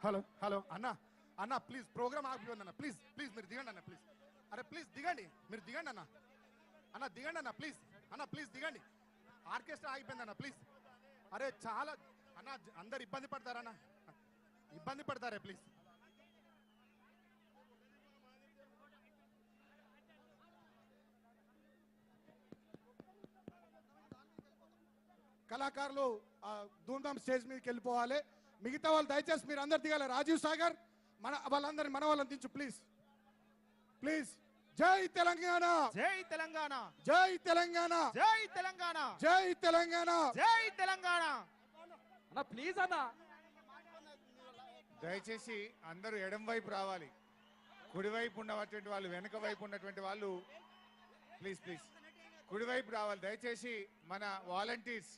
Hello hello అన్న అన్న please programme ఆగిపోయింది అన్న ప్లీజ్ ప్లీజ్ మీరు దిగండి అన్న ప్లీజ్ అరే ప్లీజ్ దిగండి మీరు దిగండి అన్న. అన్న దిగండి అన్న ప్లీజ్ అన్న ప్లీజ్ దిగండి. ఆర్కెస్ట్రా ఆగిపోయింది అన్న ప్లీజ్ అరే చాలా అన్న అందరు ఇబ్బంది పడతారన్న ఇబ్బంది పడతారే ప్లీజ్ కళాకారులు ధూమ్ధామ్ స్టేజ్ మీదకి వెళ్ళిపోవాలి. మిగతా వాళ్ళు దయచేసి మీరు అందరు దిగాలి. రాజీవ్ సాగర్ మన వాళ్ళందరినీ మన వాళ్ళని దించు ప్లీజ్ ప్లీజ్ జై తెలంగాణ. జై తెలంగాణ. జై తెలంగాణ. జై తెలంగాణ. జై తెలంగాణ. జై తెలంగాణ. అన్న ప్లీజ్ అన్న. దయచేసి అందరూ ఎడం వైపు రావాలి. కుడివైపు ఉన్నటువంటి వాళ్ళు వెనుక వైపు ఉన్నటువంటి వాళ్ళు ప్లీజ్ ప్లీజ్ కుడివైపు రావాలి. దయచేసి మన వాలంటీర్స్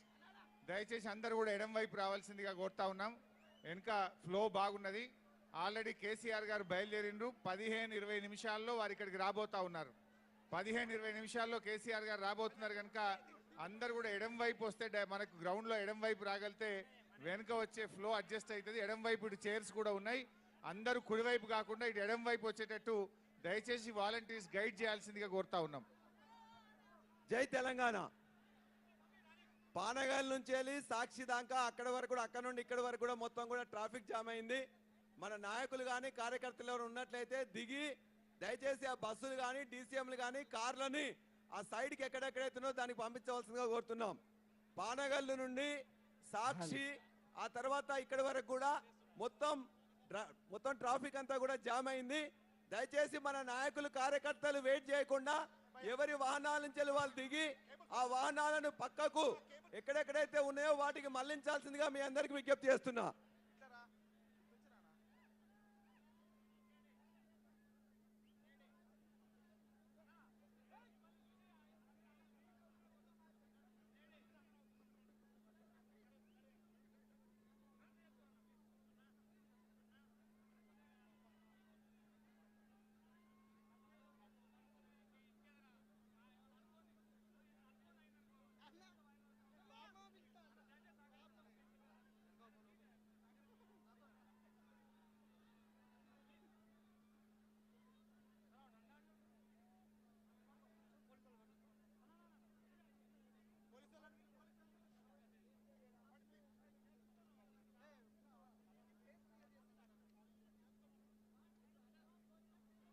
దయచేసి అందరూ కూడా ఎడం వైపు రావాల్సిందిగా కోరుతా ఉన్నాం. వెనుక ఫ్లో బాగున్నది. ఆల్రెడీ కేసీఆర్ గారు బయలుదేరిండ్రు. పదిహేను ఇరవై నిమిషాల్లో వారు ఇక్కడికి రాబోతా ఉన్నారు. పదిహేను ఇరవై నిమిషాల్లో కేసీఆర్ గారు రాబోతున్నారు కనుక అందరు కూడా ఎడం వైపు వస్తే డ- మనకు గ్రౌండ్లో ఎడం వైపు రాగలితే వెనుక వచ్చే ఫ్లో అడ్జస్ట్ అవుతుంది ఎడం వైపు ఇటు చైర్స్ కూడా ఉన్నాయి. అందరూ కుడివైపు కాకుండా ఇటు ఎడం వైపు వచ్చేటట్టు దయచేసి వాలంటీర్స్ గైడ్ చేయాల్సిందిగా కోరుతా ఉన్నాం. జై తెలంగాణ. పానగల్ నుంచి వెళ్ళి సాక్షి దాకా అక్కడ వరకు కూడా అక్కడ నుండి ఇక్కడ వరకు కూడా మొత్తం కూడా ట్రాఫిక్ జామ్ అయింది. మన నాయకులు కానీ కార్యకర్తలు ఎవరు ఉన్నట్లయితే దిగి దయచేసి ఆ బస్సులు కానీ డీసీఎంలు కానీ కార్లని ఆ సైడ్కి ఎక్కడెక్కడైతున్నో దానికి పంపించవలసిందిగా కోరుతున్నాం. పానగల్లు నుండి సాక్షి ఆ తర్వాత ఇక్కడ వరకు కూడా మొత్తం మొత్తం ట్రాఫిక్ అంతా కూడా జామ్ అయింది. దయచేసి మన నాయకులు కార్యకర్తలు వెయిట్ చేయకుండా ఎవరి వాహనాల నుంచి వెళ్ళి వాళ్ళు దిగి ఆ వాహనాలను పక్కకు ఎక్కడెక్కడైతే ఉన్నాయో వాటికి మళ్ళించాల్సిందిగా మీ అందరికి విజ్ఞప్తి చేస్తున్నా.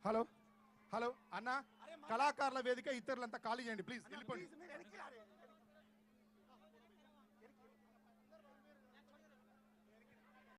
హలో హలో అన్న కళాకారుల వేదిక ఇతరులంతా ఖాళీ చేయండి ప్లీజ్ వెళ్ళిపోండి.